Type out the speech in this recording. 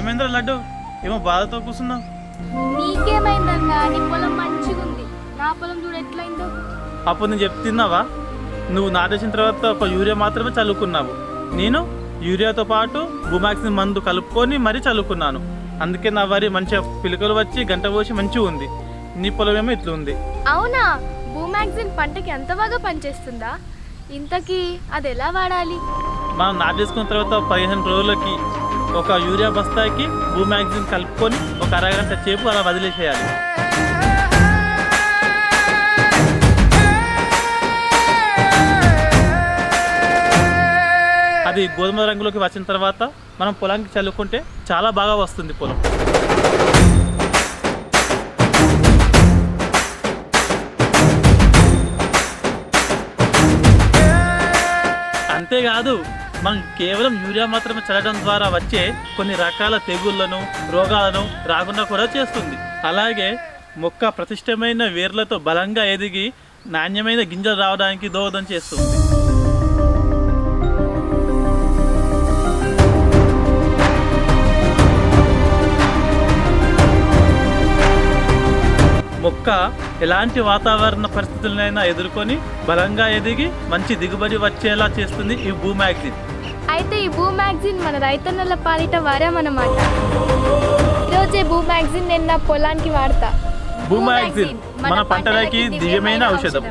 లడ్డు? ఏమో బాధతో కూర్చున్నావు. నీకేమైందన్నా? నీ పొలం మంచిగుంది. నా పొలం చూడు ఎట్లయిందో. అప్పుడు నేను చెప్తున్నావా నువ్వు నాటేసిన తర్వాత ఒక యూరియా మాత్రమే చల్లుకున్నావు. నేను యూరియాతో పాటు బుమాక్సిన్ మందు కలుపుకొని మరీ చల్లుకున్నాను. అందుకే నా వరి మంచిగా పిలకలు వచ్చి గంట పోసి మంచిగా ఉంది. నీ పొలం ఏమో ఇట్లా ఉంది అవునా? భూమాగ్జిన్ పంటకి ఎంత బాగా పనిచేస్తుందా? ఇంతకీ అది ఎలా వాడాలి? మనం నాటేసుకున్న తర్వాత పదిహేను రోజులకి ఒక యూరియా బస్తాకి భూ బూమాక్సిన్ కలుపుకొని ఒక అరగంట చేపు అలా వదిలేసేయాలి. అది గోధుమ రంగులోకి వచ్చిన తర్వాత మనం పొలానికి చల్లుకుంటే చాలా బాగా వస్తుంది పొలం. అంతేకాదు మనం కేవలం యూరియా మాత్రమే చల్లడం ద్వారా వచ్చే కొన్ని రకాల తెగుళ్ళను రోగాలను రాకుండా కూడా చేస్తుంది. అలాగే మొక్క ప్రతిష్టమైన వేర్లతో బలంగా ఎదిగి నాణ్యమైన గింజలు రావడానికి దోహదం చేస్తుంది. మొక్క ఎలాంటి వాతావరణ పరిస్థితులనైనా ఎదుర్కొని బలంగా ఎదిగి మంచి దిగుబడి వచ్చేలా చేస్తుంది ఈ భూమాగ్జిన్ అయితే ఈ భూ మ్యాగజిన్ మన రైతన్నల పాలిట వారామన్నమాట. ఈరోజే భూ మ్యాగజిన్ నేను నా పొలానికి వాడతా. భూమాగ్జిన్ మన పంటలకి దివ్యమైన ఔషధం.